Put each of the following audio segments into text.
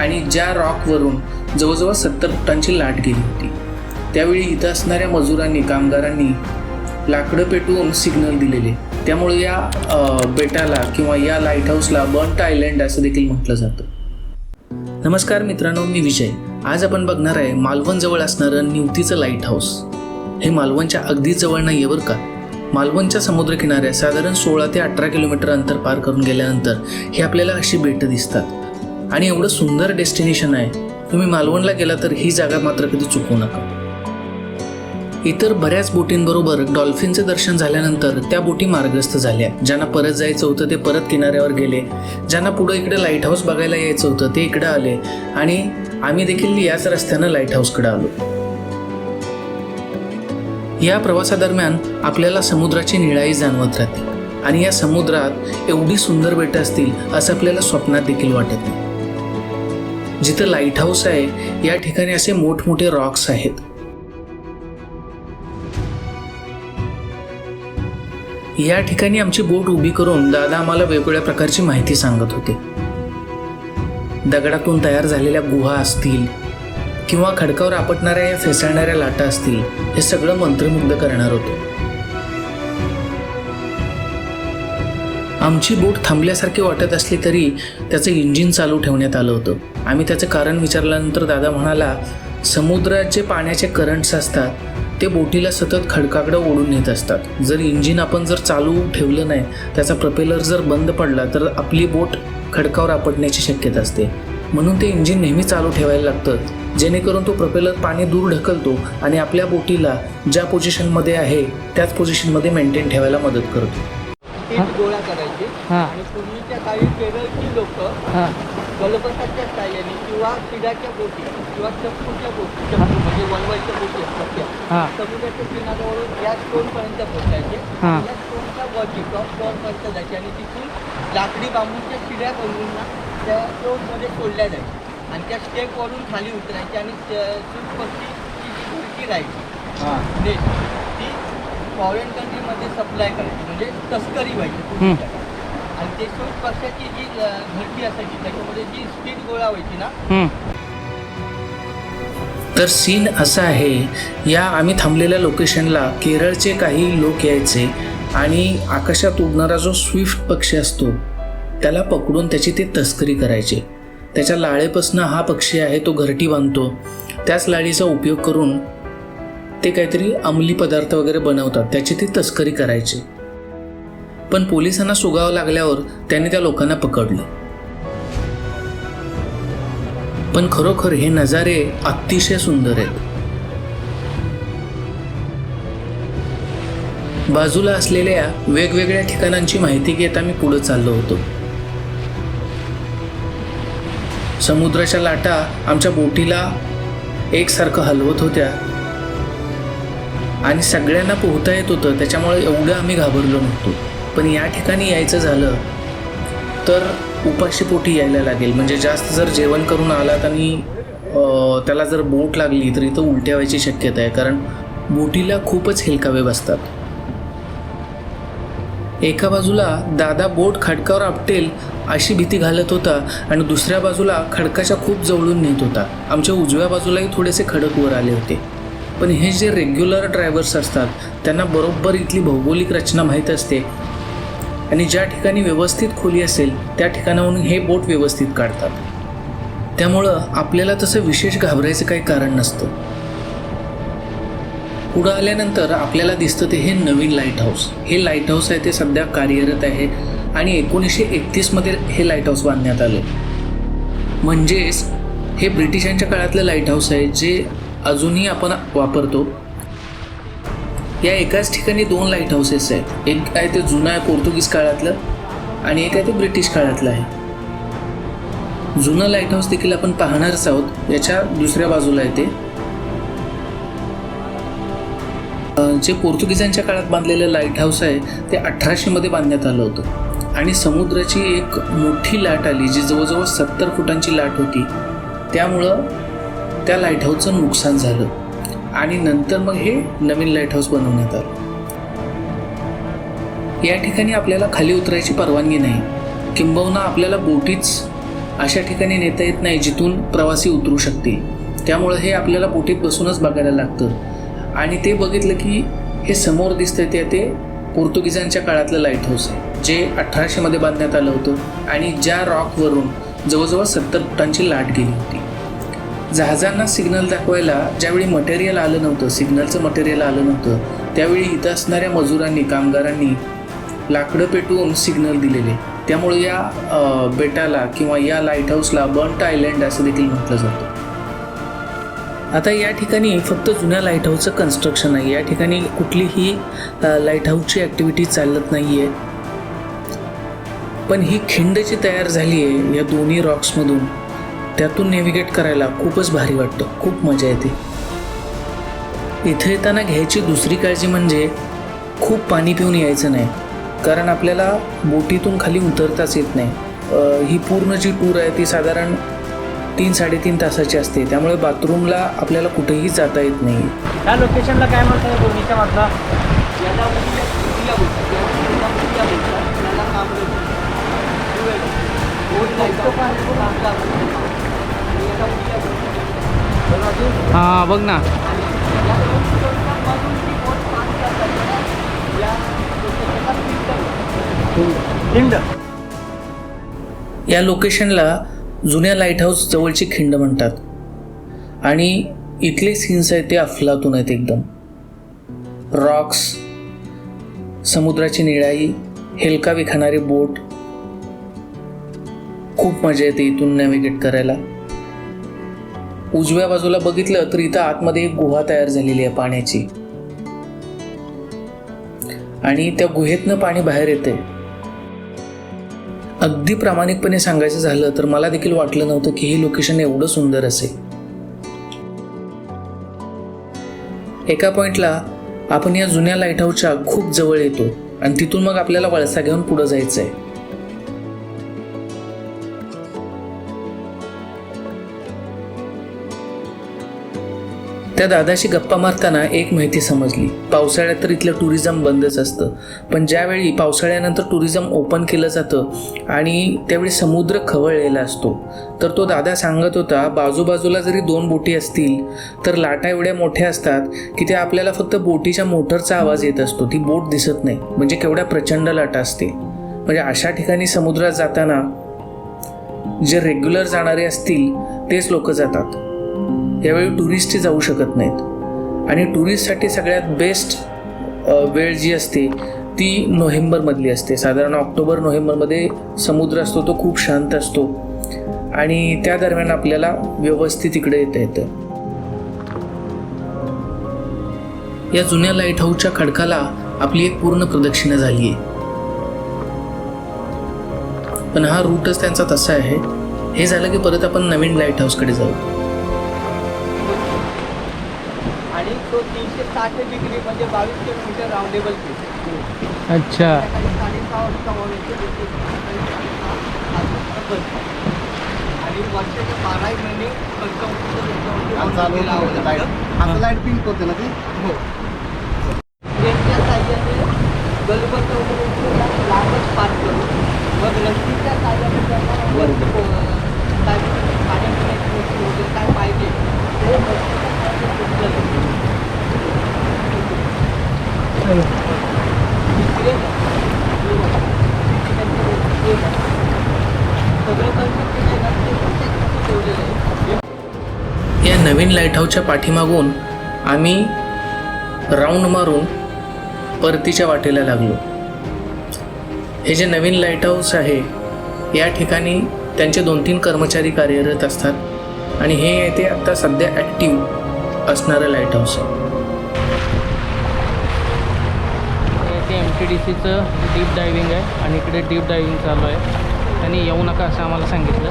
आणि ज्या रॉकवरून जवळजवळ सत्तर फुटांची लाट गेली होती. त्यावेळी इथं असणाऱ्या मजुरांनी कामगारांनी लाकडं पेटवून सिग्नल दिलेले. त्यामुळे या बेटाला किंवा या लाइट हाऊसला बंट आयलँड असं देखील म्हटलं जातं. नमस्कार मित्रांनो मी विजय. आज आपण बघणार आहे मालवण जवळ असणारं निवतीचं लाइट हाऊस हे मालवणच्या अगदी जवळ नाही बरं का? मालवणच्या समुद्रकिनाऱ्या साधारण सोळा ते अठरा किलोमीटर अंतर पार करून गेल्यानंतर हे आपल्याला अशी बेटं दिसतात. आणि एवढं सुंदर डेस्टिनेशन आहे तुम्ही मालवणला गेला तर ही जागा मात्र कधी चुकू नका. इतर बऱ्याच बोटींबरोबर डॉल्फिनचे दर्शन झाल्यानंतर त्या बोटी मार्गस्थ झाल्या. ज्यांना परत जायचं होतं ते परत किनाऱ्यावर गेले. ज्यांना पुढं इकडे लाइट हाऊस बघायला यायचं होतं ते इकडे आले. आणि आम्ही देखील याच रस्त्यानं लाइट हाऊसकडे आलो. या प्रवासादरम्यान आपल्याला समुद्राची निळाई जाणवत राहते. आणि या समुद्रात एवढी सुंदर बेटं असतील असं आपल्याला स्वप्नात देखील वाटत नाही. जिथं लाइट हाऊस आहे या ठिकाणी असे मोठमोठे रॉक्स आहेत. या ठिकाणी आमची बोट उभी करून दादा आम्हाला वेगवेगळ्या प्रकारची माहिती सांगत होते. दगडातून तयार झालेल्या गुहा असतील किंवा खडकावर आपटणाऱ्या या फेसाळणाऱ्या लाटा असतील हे सगळं मंत्रमुग्ध करणार होतं. आमची बोट थांबल्यासारखी वाटत असली तरी त्याचं इंजिन चालू ठेवण्यात आलं होतं. आम्ही त्याचं कारण विचारल्यानंतर दादा म्हणाला समुद्राचे पाण्याचे करंट्स असतात ते बोटीला सतत खडकाकडं ओढून नेत असतात. जर इंजिन आपण जर चालू ठेवलं नाही त्याचा प्रपेलर जर बंद पडला तर आपली बोट खडकावर आपटण्याची शक्यता असते. म्हणून ते इंजिन नेहमी चालू ठेवायला लागतं. जेणेकरून तो प्रपेलर पाणी दूर ढकलतो आणि आपल्या बोटीला ज्या पोझिशनमध्ये आहे त्याच पोझिशनमध्ये मेंटेन ठेवायला मदत करतो. पीठ गोळा करायचे हां. आणि पूर्वीच्या काळी केरळची लोक हां. गलबताच्या साह्याने किंवा पिढ्याच्या बोटी किंवा चप्पूच्या बोटी चप्पू म्हणजे बोटी असतात त्या. हां. समुद्राच्या किनाऱ्यावरून या स्टोनपर्यंत पोहोचायचे. हां. या स्टोनच्या वरती टॉप जायचे आणि तिथून लाकडी बांबूच्या शिड्या बनवून ना त्या स्टोनमध्ये सोडल्या जायच्या आणि त्या स्टेपवरून खाली उतरायच्या आणि जी घरटी राहायची. नेट. फॉरेन कंट्रीमध्ये सप्लाय करायची म्हणजे तस्करी व्हायची. आणि ते सूट पक्षाची जी घरटी असायची त्याच्यामध्ये जी स्पीड गोळा व्हायची ना हम्म. तर सीन असा आहे या आम्ही थांबलेल्या लोकेशनला केरळचे काही लोक यायचे आणि आकाशात उडणारा जो स्विफ्ट पक्षी असतो त्याला पकडून त्याची ते तस्करी करायचे त्याच्या लाळेपासनं हा पक्षी आहे तो घरटी बांधतो त्याच लाळीचा उपयोग करून ते काहीतरी अंमली पदार्थ वगैरे बनवतात त्याची ती तस्करी करायची. पण पोलिसांना सुगावं लागल्यावर त्यांनी त्या लोकांना पकडलं. पण खरोखर हे नजारे अतिशय सुंदर आहेत. बाजूला असलेल्या वेगवेगळ्या ठिकाणांची माहिती घेत आम्ही पुढे चाललो होतो. समुद्राच्या लाटा आमच्या बोटीला एकसारखं हलवत होत्या. आणि सगळ्यांना पोहता येत होतं त्याच्यामुळे एवढं आम्ही घाबरलो नव्हतो. पण या ठिकाणी यायचं झालं तर उपाशीपोटी यायला लागेल. म्हणजे जास्त जर जेवण करून आलात आणि त्याला जर बोट लागली तर इथं उलट्या व्हायची शक्यता आहे. कारण बोटीला खूपच हेलकावे बसतात. एका बाजूला दादा बोट खडकावर आपटेल अशी भीती घालत होता आणि दुसऱ्या बाजूला खडकाच्या खूप जवळून नेत होता. आमच्या उजव्या बाजूलाही थोडेसे खडक वर आले होते. पण हे जे रेग्युलर ड्रायव्हर्स असतात त्यांना बरोबर इथली भौगोलिक रचना माहीत असते. आणि ज्या ठिकाणी व्यवस्थित खोली असेल त्या ठिकाणाहून हे बोट व्यवस्थित काढतात. त्यामुळं आपल्याला तसं विशेष घाबरायचं काही कारण नसतं. पुढं आल्यानंतर आपल्याला दिसतं ते हे नवीन लाइट हाऊस हे लाइट हाऊस आहे ते सध्या कार्यरत आहे. आणि एकोणीसशे एकतीसमध्ये हे लाइट हाऊस बांधण्यात आलं. म्हणजेच हे ब्रिटिशांच्या काळातलं लाइट हाऊस आहे जे अजूनही आपण वापरतो. या एकाच ठिकाणी दोन लाइट हाऊसेस आहेत. एक आहे ते जुनं आहे पोर्तुगीज काळातलं आणि एक आहे ते ब्रिटिश काळातलं आहे. जुनं लाइट हाऊस देखील आपण पाहणारच आहोत. याच्या दुसऱ्या बाजूला येते जे पोर्तुगीजांच्या काळात बांधलेलं लाइट हाऊस आहे ते अठराशेमध्ये बांधण्यात आलं होतं. आणि समुद्राची एक मोठी लाट आली जी जवळजवळ सत्तर फुटांची लाट होती. त्यामुळं त्या लाइट हाऊसचं नुकसान झालं. आणि नंतर मग हे नवीन लाइट हाऊस बनवण्यात आलं. या ठिकाणी आपल्याला खाली उतरायची परवानगी नाही. किंबहुना आपल्याला बोटीच अशा ठिकाणी नेता येत नाही जिथून प्रवासी उतरू शकतील. त्यामुळं हे आपल्याला बोटीत बसूनच बघायला लागतं. आणि ते बघितलं की हे समोर दिसतंय ते ते पोर्तुगीजांच्या काळातलं लाइट हाऊस आहे जे अठराशेमध्ये बांधण्यात आलं होतं. आणि ज्या रॉकवरून जवळजवळ सत्तर फुटांची लाट गेली होती. जहाजांना सिग्नल दाखवायला ज्यावेळी मटेरियल आलं नव्हतं सिग्नलचं मटेरियल आलं नव्हतं त्यावेळी इथं असणाऱ्या मजुरांनी कामगारांनी लाकडं पेटवून सिग्नल दिलेले. त्यामुळे या बेटाला किंवा या लाइट हाऊसला बंट आयलँड असं देखील म्हटलं जातं. आता या ठिकाणी फक्त जुन्या लाइट हाऊसचं कन्स्ट्रक्शन आहे या ठिकाणी कुठलीही लाइट हाऊसची ॲक्टिव्हिटी चालत नाही आहे पण ही खिंड जी तयार झाली आहे या दोन्ही रॉक्समधून त्यातून नेव्हिगेट करायला खूपच भारी वाटतं. खूप मजा येते. इथे येताना घ्यायची दुसरी काळजी म्हणजे खूप पाणी पिऊन यायचं नाही. कारण आपल्याला बोटीतून खाली उतरताच येत नाही. ही पूर्ण जी टूर आहे ती साधारण तीन साडेतीन तासाची असते. त्यामुळे बाथरूमला आपल्याला कुठेही जाता येत नाही. या लोकेशनला काय म्हणतात दोन्हीच्या मधला? बघ ना. या लोकेशनला जुन्या लाइट हाऊस जवळची खिंड म्हणतात. आणि इथले सीन्स आहेत ते अफलातून आहेत एकदम. रॉक्स समुद्राची निळाई हेलका विखाणारी बोट. खूप मजा येते इथून नॅव्हिगेट करायला. उजव्या बाजूला बघितलं तर इथं आतमध्ये एक गुहा तयार झालेली आहे पाण्याची. आणि त्या गुहेतनं पाणी बाहेर येते अगदी प्रामाणिकपणे सांगायचं झालं तर मला देखील वाटलं नव्हतं की हे लोकेशन एवढं सुंदर असेल. एका पॉइंटला आपण या जुन्या लाइट हाऊसच्या खूप जवळ येतो आणि तिथून मग आपल्याला वळसा घेऊन पुढे जायचं आहे त्या दादाशी गप्पा मारताना एक माहिती समजली. पावसाळ्यात तर इथलं टुरिझम बंदच असतं. पण ज्यावेळी पावसाळ्यानंतर टुरिझम ओपन केलं जातं आणि त्यावेळी समुद्र खवळलेला असतो तर तो दादा सांगत होता बाजूबाजूला जरी दोन बोटी असतील तर लाटा एवढ्या मोठ्या असतात की त्या आपल्याला फक्त बोटीच्या मोटरचा आवाज येत असतो. ती बोट दिसत नाही. म्हणजे केवढ्या प्रचंड लाटा असतील म्हणजे अशा ठिकाणी समुद्रात जाताना जे रेग्युलर जाणारे असतील तेच लोक जातात. यावेळी टुरिस्टही जाऊ शकत नाहीत. आणि टुरिस्टसाठी सगळ्यात बेस्ट वेळ जी असते ती नोव्हेंबरमधली असते. साधारण ऑक्टोबर नोव्हेंबरमध्ये समुद्र असतो तो खूप शांत असतो. आणि त्या दरम्यान आपल्याला व्यवस्थित इकडे येता येतं. या जुन्या लाइट हाऊसच्या खडकाला आपली एक पूर्ण प्रदक्षिणा झाली आहे पण हा रूटच त्यांचा तसा आहे. हे झालं की परत आपण नवीन लाइट हाऊसकडे जाऊ. आणि तो तीनशे साठ डिग्री म्हणजे बावीस किलोमीटर राऊंडेबल पीस अच्छा. साडेसहा वाजता. आणि वर्षाचे बाराही महिने लाइट लागतं. पिंक होते ना ती? हो. साह्याने गलबत वगैरे लांबच पार करू मग रस्तीच्या साह्याने त्यांना काय पाण्यापिण्याची वस्तू वगैरे काय पाहिजे ते रस्तीच्या साह्याने पोचलं जातं. तिकडे सगळं कन्सेप्ट जे आहे ना ते प्रत्येक ठेवलेलं आहे या नवीन लाइट हाऊसच्या पाठीमागून आम्ही राऊंड मारून परतीच्या वाटेला लागलो. हे जे नवीन लाइट हाऊस आहे या ठिकाणी त्यांचे दोन तीन कर्मचारी कार्यरत असतात आणि हे ते आत्ता सध्या ॲक्टिव्ह असणारं लाइट हाऊस आहे. टी डी सीचं डीप डायव्हिंग आहे आणि इकडे डीप डायविंग चालू आहे. त्यांनी येऊ नका असं आम्हाला सांगितलं.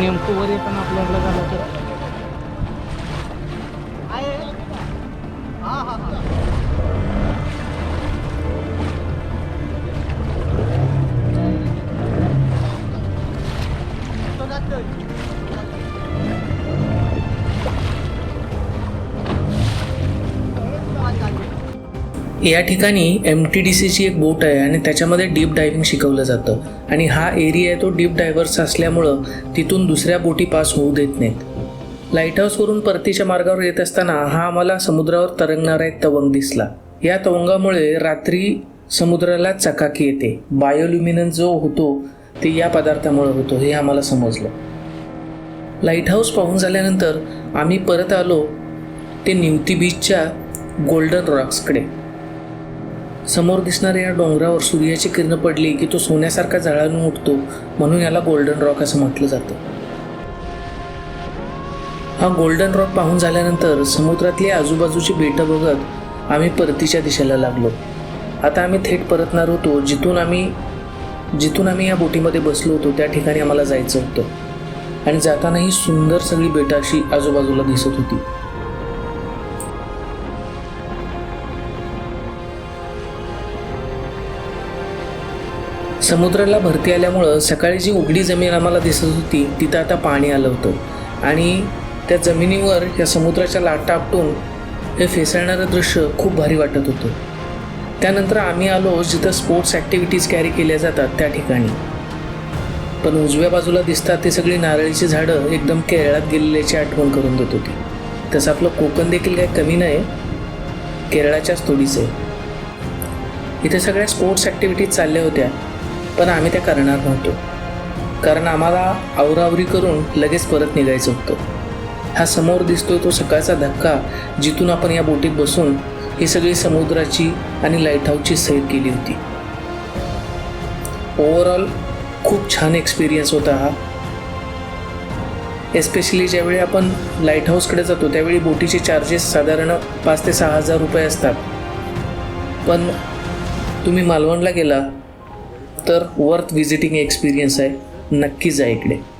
नेमकं वर येताना आपल्याकडे झालं तर? या ठिकाणी एम टी डी सीची एक बोट आहे आणि त्याच्यामध्ये डीप डायविंग शिकवलं जातं. आणि हा एरिया आहे तो डीप डायव्हर्स असल्यामुळं तिथून दुसऱ्या बोटी पास होऊ देत नाहीत. लाइट हाऊसवरून परतीच्या मार्गावर येत असताना हा आम्हाला समुद्रावर तरंगणारा एक तवंग दिसला. या तवंगामुळे रात्री समुद्राला चकाकी येते. बायोल्युमिनन जो होतो ते या पदार्थामुळे होतो हे आम्हाला समजलं. लाइट हाऊस पाहून झाल्यानंतर आम्ही परत आलो ते निवती बीचच्या गोल्डन रॉक्सकडे समोर दिसणाऱ्या या डोंगरावर सूर्याची किरणं पडली की तो सोन्यासारखा जळाळून उठतो म्हणून याला गोल्डन रॉक असं म्हटलं जातं. हा गोल्डन रॉक पाहून झाल्यानंतर समुद्रातली आजूबाजूची बेटं बघत आम्ही परतीच्या दिशेला लागलो. आता आम्ही थेट परतणार होतो जिथून आम्ही जिथून आम्ही या बोटीमध्ये बसलो होतो त्या ठिकाणी आम्हाला जायचं होतं. आणि जाताना ही सुंदर सगळी बेटं अशी आजूबाजूला दिसत होती. समुद्राला भरती आल्यामुळं सकाळी जी उघडी जमीन आम्हाला दिसत होती तिथं आता पाणी आलं होतं. आणि त्या जमिनीवर या समुद्राच्या लाटा आपटून हे फेसाळणारं दृश्य खूप भारी वाटत होतं. त्यानंतर आम्ही आलो जिथं स्पोर्ट्स ॲक्टिव्हिटीज कॅरी केल्या जातात त्या ठिकाणी. पण उजव्या बाजूला दिसतात ते सगळी नारळीची झाडं एकदम केरळात गेलेल्याची आठवण करून देत होती. तसं आपलं कोकण देखील काही कमी नाही केरळाच्याच तोडीचं आहे. इथे सगळ्या स्पोर्ट्स ॲक्टिव्हिटीज चालल्या होत्या. पण आम्ही त्या करणार नव्हतो. कारण आम्हाला आवरावरी करून लगेच परत निघायचं होतं. हा समोर दिसतोय तो सकाळचा धक्का जिथून आपण या बोटीत बसून ही सगळी समुद्राची आणि लाइट हाऊसची सैर केली होती. ओव्हरऑल खूप छान एक्सपिरियन्स होता हा. एस्पेशली ज्यावेळी आपण लाइट हाऊसकडे जातो त्यावेळी बोटीचे चार्जेस साधारण पाच ते सहा हजार रुपये असतात. पण तुम्ही मालवणला गेला तर वर्थ व्हिजिटिंग एक्सपिरियन्स आहे. नक्कीच जा इकडे.